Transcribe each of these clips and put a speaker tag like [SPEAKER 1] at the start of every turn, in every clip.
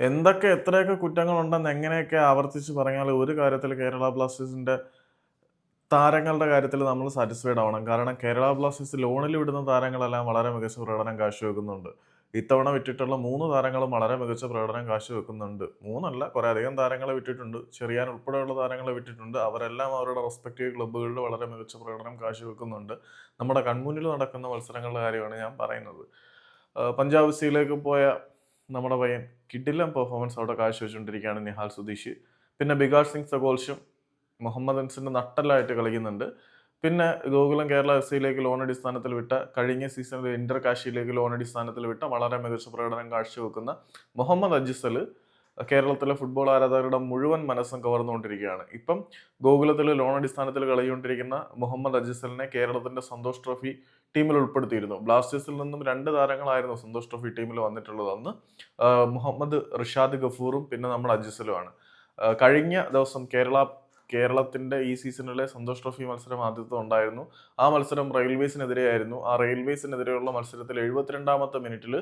[SPEAKER 1] എന്തൊക്കെ എത്രയൊക്കെ കുറ്റങ്ങളുണ്ടെന്ന് എങ്ങനെയൊക്കെ ആവർത്തിച്ച് പറഞ്ഞാൽ ഒരു കാര്യത്തിൽ കേരള ബ്ലാസ്റ്റേഴ്സിന്റെ താരങ്ങളുടെ കാര്യത്തിൽ നമ്മൾ സാറ്റിസ്ഫൈഡ് ആവണം. കാരണം കേരള ബ്ലാസ്റ്റേഴ്സ് ലോണിൽ വിടുന്ന താരങ്ങളെല്ലാം വളരെ മികച്ച പ്രകടനം കാഴ്ചവെക്കുന്നുണ്ട്. ഇത്തവണ വിട്ടിട്ടുള്ള മൂന്ന് താരങ്ങളും വളരെ മികച്ച പ്രകടനം കാഴ്ചവെക്കുന്നുണ്ട്. മൂന്നല്ല കുറേ അധികം താരങ്ങളെ വിട്ടിട്ടുണ്ട് ചെറിയാൻ ഉൾപ്പെടെയുള്ള താരങ്ങളെ വിട്ടിട്ടുണ്ട് അവരെല്ലാം അവരുടെ റെസ്പെക്റ്റീവ് ക്ലബ്ബുകളിൽ വളരെ മികച്ച പ്രകടനം കാഴ്ചവെക്കുന്നുണ്ട്. നമ്മുടെ കൺമുന്നിൽ നടക്കുന്ന മത്സരങ്ങളുടെ കാര്യമാണ് ഞാൻ പറയുന്നത്. പഞ്ചാബ് സിയിലേക്ക് പോയ നമ്മുടെ പയ്യൻ കിഡിലം പെർഫോമൻസ് അവിടെ കാഴ്ചവെച്ചുകൊണ്ടിരിക്കുകയാണ് നിഹാൽ സുധീഷ്. പിന്നെ ബികാഷ് സിംഗ് സഗോൾഷും മുഹമ്മദ് അൻസിന്റെ നട്ടലായിട്ട് കളിക്കുന്നുണ്ട്. പിന്നെ ഗോകുലം കേരള എഫ് സിയിലേക്ക് ലോൺ അടിസ്ഥാനത്തിൽ വിട്ട കഴിഞ്ഞ സീസണിൽ ഇന്റർ കാശിയിലേക്ക് ലോൺ അടിസ്ഥാനത്തിൽ വിട്ട വളരെ മികച്ച പ്രകടനം കാഴ്ചവെക്കുന്ന മുഹമ്മദ് അജിസൽ കേരളത്തിലെ ഫുട്ബോൾ ആരാധകരുടെ മുഴുവൻ മനസ്സും കവർന്നുകൊണ്ടിരിക്കുകയാണ്. ഇപ്പം ഗോകുലത്തിൽ ലോൺ അടിസ്ഥാനത്തിൽ കളിച്ചുകൊണ്ടിരിക്കുന്ന മുഹമ്മദ് അജിസലിനെ കേരളത്തിന്റെ സന്തോഷ് ട്രോഫി ടീമിൽ ഉൾപ്പെടുത്തിയിരുന്നു. ബ്ലാസ്റ്റേഴ്സിൽ നിന്നും രണ്ട് താരങ്ങളായിരുന്നു സന്തോഷ് ട്രോഫി ടീമിൽ വന്നിട്ടുള്ളത്. അന്ന് മുഹമ്മദ് റിഷാദ് ഗഫൂറും പിന്നെ നമ്മൾ അജിസലുമാണ്. കഴിഞ്ഞ ദിവസം കേരള കേരളത്തിന്റെ ഈ സീസണിലെ സന്തോഷ് ട്രോഫി മത്സരം ആദ്യത്തെ ഉണ്ടായിരുന്നു. ആ മത്സരം റെയിൽവേസിനെതിരെയായിരുന്നു. ആ റെയിൽവേസിനെതിരെയുള്ള മത്സരത്തിൽ എഴുപത്തിരണ്ടാമത്തെ മിനിറ്റിൽ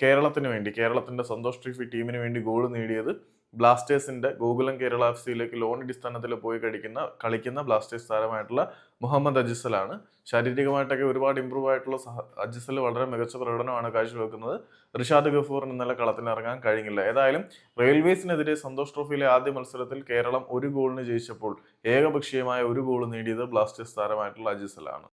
[SPEAKER 1] കേരളത്തിന് വേണ്ടി കേരളത്തിന്റെ സന്തോഷ് ട്രോഫി ടീമിന് വേണ്ടി ഗോൾ നേടിയത് ബ്ലാസ്റ്റേഴ്സിന്റെ ഗോകുലം കേരള എഫ് സിയിലേക്ക് ലോൺ അടിസ്ഥാനത്തിൽ പോയി കളിക്കുന്ന കളിക്കുന്ന ബ്ലാസ്റ്റേഴ്സ് താരമായിട്ടുള്ള മുഹമ്മദ് അജിസലാണ് ശാരീരികമായിട്ടൊക്കെ ഒരുപാട് ഇമ്പ്രൂവ് ആയിട്ടുള്ള അജിസൽ വളരെ മികച്ച പ്രകടനമാണ് കാഴ്ചവെക്കുന്നത്. റിഷാദ് ഗഫൂറിന് ഇന്നലെ കളത്തിലിറങ്ങാൻ കഴിഞ്ഞില്ല. ഏതായാലും റെയിൽവേസിനെതിരെ സന്തോഷ് ട്രോഫിയിലെ ആദ്യ മത്സരത്തിൽ കേരളം ഒരു ഗോളിന് ജയിച്ചപ്പോൾ ഏകപക്ഷീയമായ ഒരു ഗോൾ നേടിയത് ബ്ലാസ്റ്റേഴ്സ് താരമായിട്ടുള്ള അജിസലാണ്.